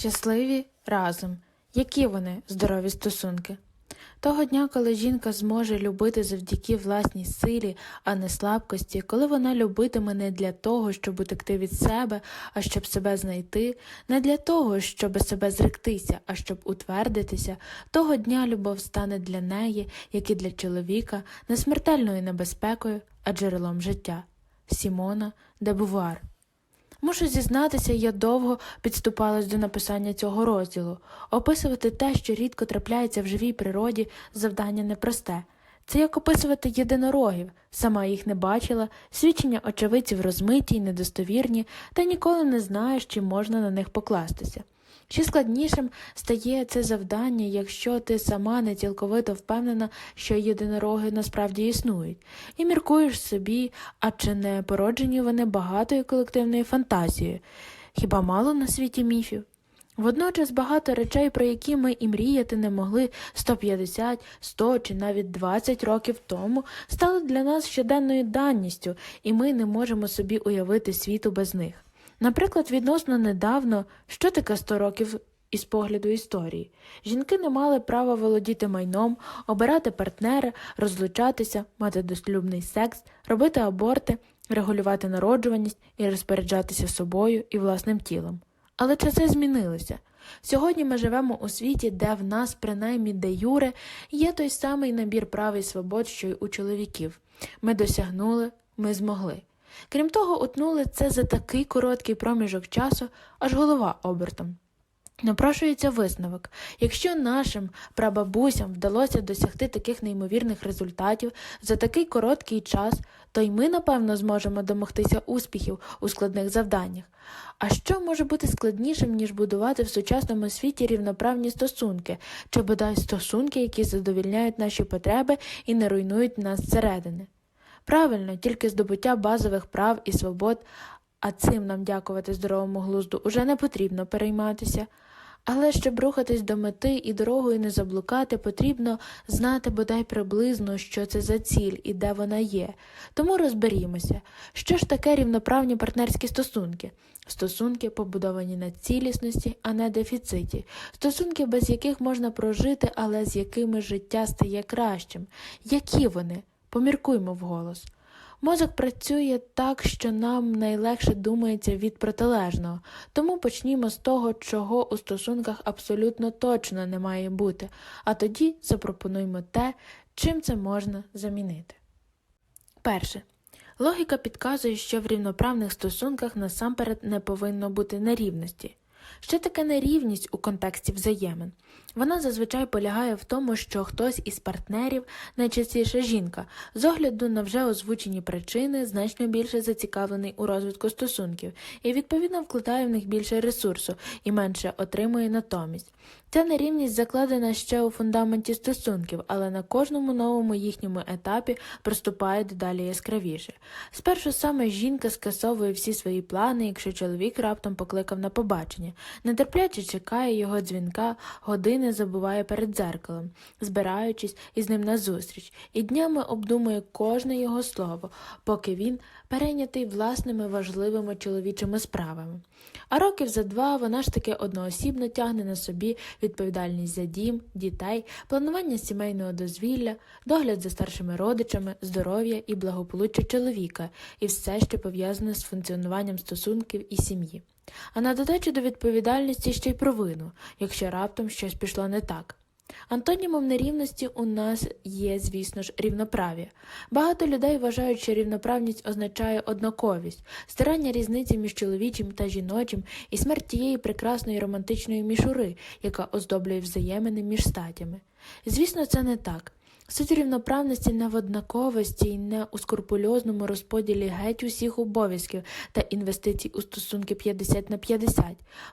Щасливі разом. Які вони здорові стосунки? Того дня, коли жінка зможе любити завдяки власній силі, а не слабкості, коли вона любитиме не для того, щоб утекти від себе, а щоб себе знайти, не для того, щоб себе зректися, а щоб утвердитися, того дня любов стане для неї, як і для чоловіка, не смертельною небезпекою, а джерелом життя. Сімона де Бувар Мушу зізнатися, я довго підступалась до написання цього розділу. Описувати те, що рідко трапляється в живій природі, завдання непросте. Це як описувати єдинорогів, сама їх не бачила, свідчення очевидців розмиті й недостовірні, та ніколи не знаєш, чи можна на них покластися. Ще складнішим стає це завдання, якщо ти сама не цілковито впевнена, що єдинороги насправді існують, і міркуєш собі, а чи не породжені вони багатою колективною фантазією, хіба мало на світі міфів? Водночас багато речей, про які ми і мріяти не могли 150, 100 чи навіть 20 років тому, стали для нас щоденною данністю, і ми не можемо собі уявити світу без них. Наприклад, відносно недавно, що таке 100 років із погляду історії, жінки не мали права володіти майном, обирати партнера, розлучатися, мати дослюбний секс, робити аборти, регулювати народжуваність і розпоряджатися собою і власним тілом. Але часи змінилися. Сьогодні ми живемо у світі, де в нас, принаймні де юре, є той самий набір прав і свобод, що й у чоловіків. Ми досягнули, ми змогли. Крім того, утнули це за такий короткий проміжок часу, аж голова обертом. Напрошується висновок якщо нашим прабабусям вдалося досягти таких неймовірних результатів за такий короткий час, то й ми, напевно, зможемо домогтися успіхів у складних завданнях. А що може бути складнішим, ніж будувати в сучасному світі рівноправні стосунки, чи бодай стосунки, які задовільняють наші потреби і не руйнують нас зсередини? Правильно, тільки здобуття базових прав і свобод, а цим нам дякувати здоровому глузду уже не потрібно перейматися. Але щоб рухатись до мети і дорогою не заблукати, потрібно знати бодай приблизно, що це за ціль і де вона є. Тому розберімося, що ж таке рівноправні партнерські стосунки. Стосунки, побудовані на цілісності, а не дефіциті, стосунки, без яких можна прожити, але з якими життя стає кращим. Які вони? Поміркуймо вголос. Мозок працює так, що нам найлегше думається від протилежного, тому почнімо з того, чого у стосунках абсолютно точно не має бути, а тоді запропонуємо те, чим це можна замінити. Перше. Логіка підказує, що в рівноправних стосунках насамперед не повинно бути нерівності. Що таке нерівність у контексті взаємин? Вона зазвичай полягає в тому, що хтось із партнерів, найчастіше жінка, з огляду на вже озвучені причини, значно більше зацікавлений у розвитку стосунків і відповідно вкладає в них більше ресурсу і менше отримує натомість. Ця нерівність закладена ще у фундаменті стосунків, але на кожному новому їхньому етапі проступає дедалі яскравіше. Спершу саме жінка скасовує всі свої плани, якщо чоловік раптом покликав на побачення, нетерпляче чекає його дзвінка, години забуває перед дзеркалом, збираючись із ним на зустріч, і днями обдумує кожне його слово, поки він перейнятий власними важливими чоловічими справами. А років за два вона ж таки одноосібно тягне на собі відповідальність за дім, дітей, планування сімейного дозвілля, догляд за старшими родичами, здоров'я і благополуччя чоловіка, і все, що пов'язане з функціонуванням стосунків і сім'ї. А на додачу до відповідальності ще й провину, якщо раптом щось пішло не так. Антонімом нерівності у нас є, звісно ж, рівноправ'я. Багато людей вважають, що рівноправність означає однаковість, стирання різниці між чоловічим та жіночим і смерть тієї прекрасної романтичної мішури, яка оздоблює взаємини між статями. Звісно, це не так. Суть рівноправності не в однаковості і не у скрупульозному розподілі геть усіх обов'язків та інвестицій у стосунки 50 на 50.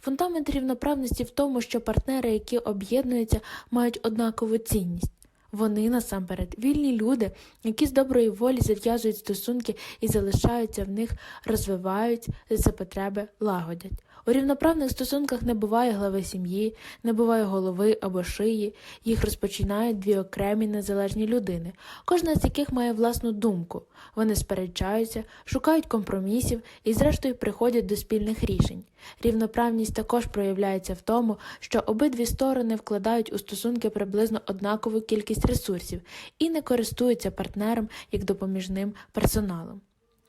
Фундамент рівноправності в тому, що партнери, які об'єднуються, мають однакову цінність. Вони насамперед вільні люди, які з доброї волі зав'язують стосунки і залишаються в них, розвивають за потреби, лагодять. У рівноправних стосунках не буває глави сім'ї, не буває голови або шиї, їх розпочинають дві окремі незалежні людини, кожна з яких має власну думку. Вони сперечаються, шукають компромісів і, зрештою, приходять до спільних рішень. Рівноправність також проявляється в тому, що обидві сторони вкладають у стосунки приблизно однакову кількість ресурсів і не користуються партнером як допоміжним персоналом.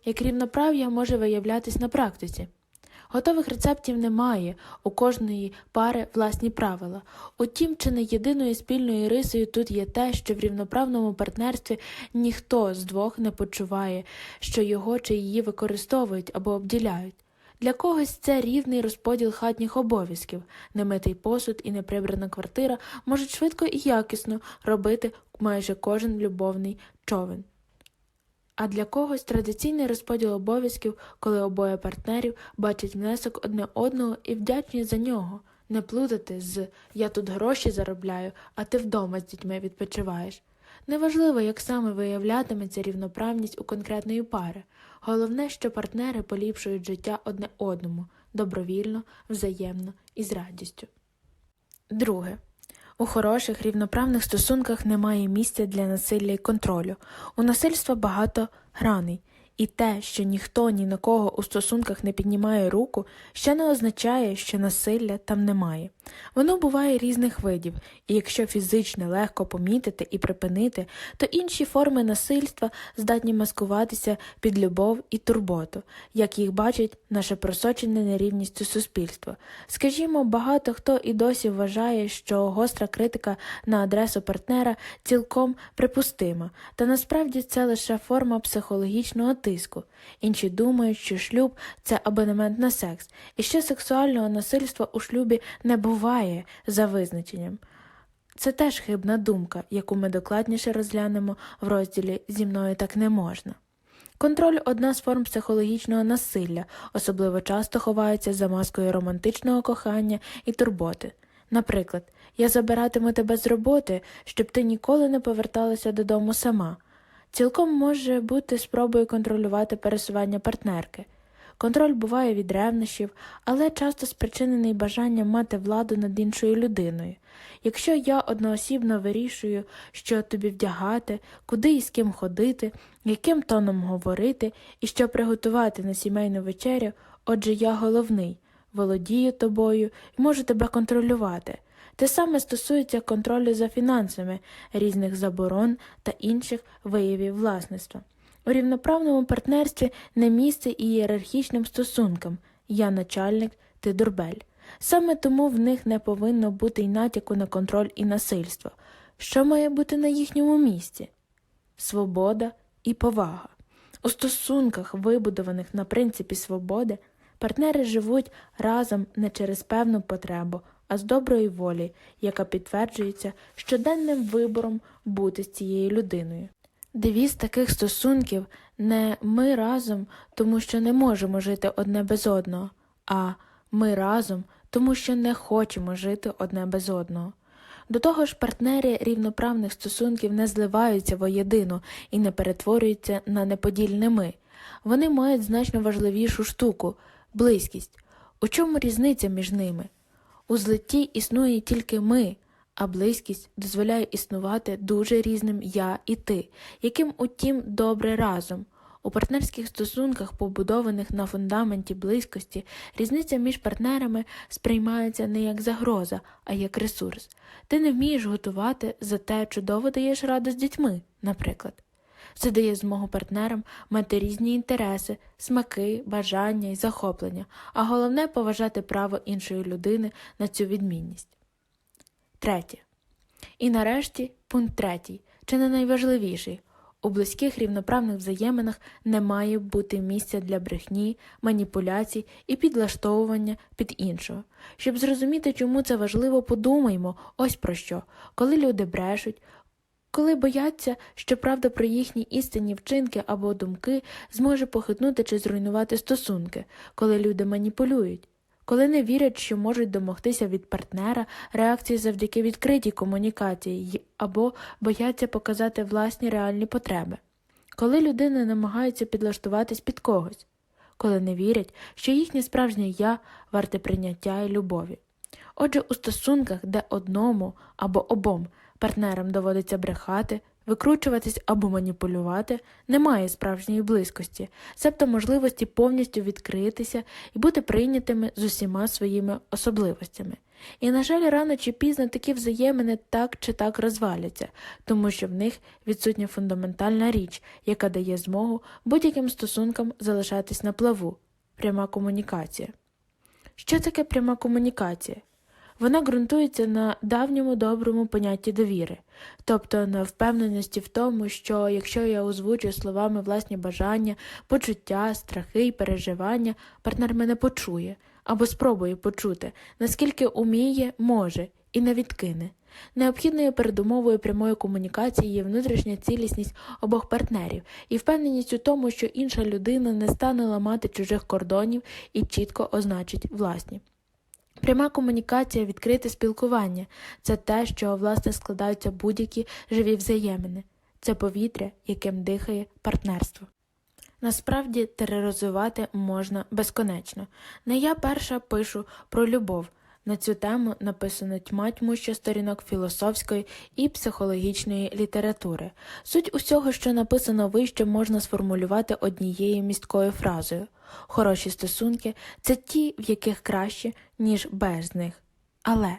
Як рівноправ'я може виявлятись на практиці. Готових рецептів немає, у кожної пари власні правила. Утім, чи не єдиною спільною рисою тут є те, що в рівноправному партнерстві ніхто з двох не почуває, що його чи її використовують або обділяють. Для когось це рівний розподіл хатніх обов'язків, немитий посуд і неприбрана квартира можуть швидко і якісно робити майже кожен любовний човен. А для когось традиційний розподіл обов'язків, коли обоє партнерів бачать внесок одне одного і вдячні за нього, не плутати з я тут гроші заробляю, а ти вдома з дітьми відпочиваєш. Неважливо, як саме виявлятиметься рівноправність у конкретної пари. Головне, що партнери поліпшують життя одне одному добровільно, взаємно і з радістю. Друге. У хороших рівноправних стосунках немає місця для насилля і контролю. У насильства багато граней, і те, що ніхто ні на кого у стосунках не піднімає руку, ще не означає, що насилля там немає. Воно буває різних видів, і якщо фізично легко помітити і припинити, то інші форми насильства здатні маскуватися під любов і турботу, як їх бачить наше просочене нерівністю суспільство. Скажімо, багато хто і досі вважає, що гостра критика на адресу партнера цілком припустима, та насправді це лише форма психологічного тиску. Інші думають, що шлюб це абонемент на секс, і що сексуального насильства у шлюбі не буває за визначенням. Це теж хибна думка, яку ми докладніше розглянемо в розділі Зі мною так не можна. Контроль одна з форм психологічного насилля, особливо часто ховається за маскою романтичного кохання і турботи. Наприклад, я забиратиму тебе з роботи, щоб ти ніколи не поверталася додому сама. Цілком може бути спробою контролювати пересування партнерки. Контроль буває від ревнощів, але часто спричинений бажанням мати владу над іншою людиною. Якщо я одноосібно вирішую, що тобі вдягати, куди і з ким ходити, яким тоном говорити і що приготувати на сімейну вечерю, отже я головний, володію тобою і можу тебе контролювати. Те саме стосується контролю за фінансами, різних заборон та інших виявів власництва. У рівноправному партнерстві не місце і ієрархічним стосункам я начальник, ти дурбель. Саме тому в них не повинно бути й натяку на контроль і насильство. Що має бути на їхньому місці? Свобода і повага. У стосунках, вибудованих на принципі свободи, партнери живуть разом не через певну потребу, а з доброї волі, яка підтверджується щоденним вибором бути з цією людиною. Девіз таких стосунків не ми разом, тому що не можемо жити одне без одного, а ми разом, тому що не хочемо жити одне без одного. До того ж, партнери рівноправних стосунків не зливаються воєдину і не перетворюються на неподільне ми. Вони мають значно важливішу штуку близькість. У чому різниця між ними? У злитті існує тільки ми, а близькість дозволяє існувати дуже різним я і ти, яким, утім, добре разом. У партнерських стосунках, побудованих на фундаменті близькості, різниця між партнерами сприймається не як загроза, а як ресурс. Ти не вмієш готувати, зате чудово даєш раду з дітьми, наприклад. Це дає змогу партнерам мати різні інтереси, смаки, бажання і захоплення, а головне поважати право іншої людини на цю відмінність. Третє. І нарешті пункт третій, чи не найважливіший. У близьких рівноправних взаєминах не має бути місця для брехні, маніпуляцій і підлаштовування під іншого. Щоб зрозуміти, чому це важливо, подумаймо ось про що, коли люди брешуть, коли бояться, що правда про їхні істинні вчинки або думки зможе похитнути чи зруйнувати стосунки, коли люди маніпулюють, коли не вірять, що можуть домогтися від партнера реакції завдяки відкритій комунікації або бояться показати власні реальні потреби, коли людина намагається підлаштуватись під когось, коли не вірять, що їхнє справжнє я варте прийняття і любові. Отже, у стосунках, де одному або обом партнерам доводиться брехати, викручуватись або маніпулювати, немає справжньої близькості, себто можливості повністю відкритися і бути прийнятими з усіма своїми особливостями. І, на жаль, рано чи пізно такі взаємини так чи так розваляться, тому що в них відсутня фундаментальна річ, яка дає змогу будь-яким стосункам залишатись на плаву пряма комунікація. Що таке пряма комунікація? Вона ґрунтується на давньому доброму понятті довіри, тобто на впевненості в тому, що якщо я озвучую словами власні бажання, почуття, страхи і переживання, партнер мене почує або спробує почути, наскільки уміє, може і не відкине. Необхідною передумовою прямої комунікації є внутрішня цілісність обох партнерів і впевненість у тому, що інша людина не стане ламати чужих кордонів і чітко означить власні. Пряма комунікація, відкрите спілкування це те, чого власне складаються будь-які живі взаємини, це повітря, яким дихає партнерство. Насправді тероризувати можна безконечно. Не я перша пишу про любов. На цю тему написано тьма тьмуща сторінок філософської і психологічної літератури. Суть усього, що написано вище, можна сформулювати однією місткою фразою хороші стосунки це ті, в яких краще, ніж без них. Але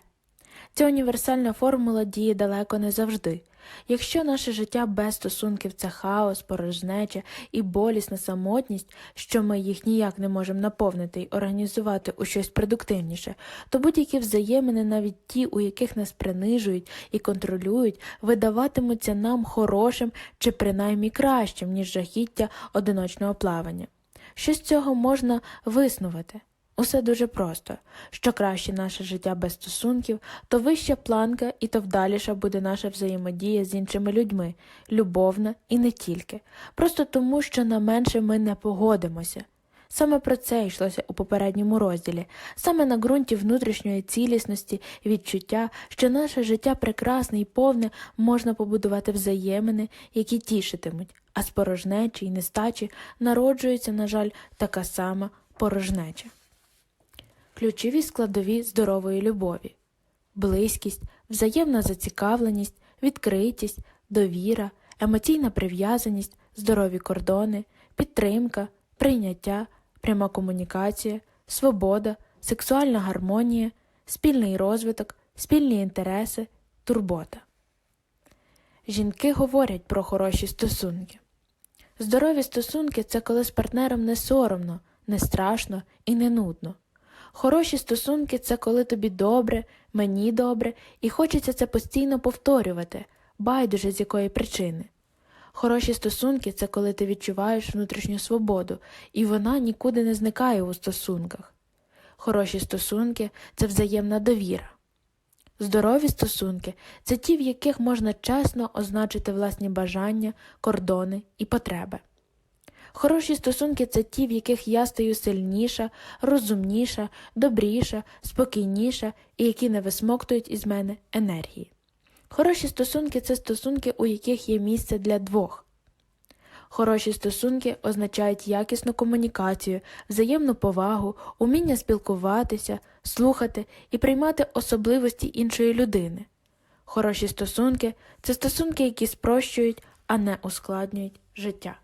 ця універсальна формула діє далеко не завжди. Якщо наше життя без стосунків це хаос, порожнеча і болісна самотність, що ми їх ніяк не можемо наповнити і організувати у щось продуктивніше, то будь-які взаємини, навіть ті, у яких нас принижують і контролюють, видаватимуться нам хорошим чи принаймні кращим, ніж жахіття одиночного плавання. Що з цього можна виснувати? Усе дуже просто. Що краще наше життя без стосунків, то вища планка і то вдаліша буде наша взаємодія з іншими людьми, любовна і не тільки, просто тому, що на менше ми не погодимося. Саме про це йшлося у попередньому розділі, саме на ґрунті внутрішньої цілісності відчуття, що наше життя прекрасне і повне можна побудувати взаємини, які тішитимуть, а з порожнечі й нестачі народжується, на жаль, така сама порожнеча. Ключові складові здорової любові близькість, взаємна зацікавленість, відкритість, довіра, емоційна прив'язаність, здорові кордони, підтримка, прийняття, пряма комунікація, свобода, сексуальна гармонія, спільний розвиток, спільні інтереси, турбота. Жінки говорять про хороші стосунки. Здорові стосунки це коли з партнером не соромно, не страшно і не нудно. Хороші стосунки це коли тобі добре, мені добре, і хочеться це постійно повторювати, байдуже з якої причини. Хороші стосунки це коли ти відчуваєш внутрішню свободу, і вона нікуди не зникає у стосунках. Хороші стосунки це взаємна довіра. Здорові стосунки це ті, в яких можна чесно означити власні бажання, кордони і потреби. Хороші стосунки це ті, в яких я стаю сильніша, розумніша, добріша, спокійніша і які не висмоктують із мене енергії. Хороші стосунки це стосунки, у яких є місце для двох. Хороші стосунки означають якісну комунікацію, взаємну повагу, уміння спілкуватися, слухати і приймати особливості іншої людини. Хороші стосунки це стосунки, які спрощують, а не ускладнюють життя.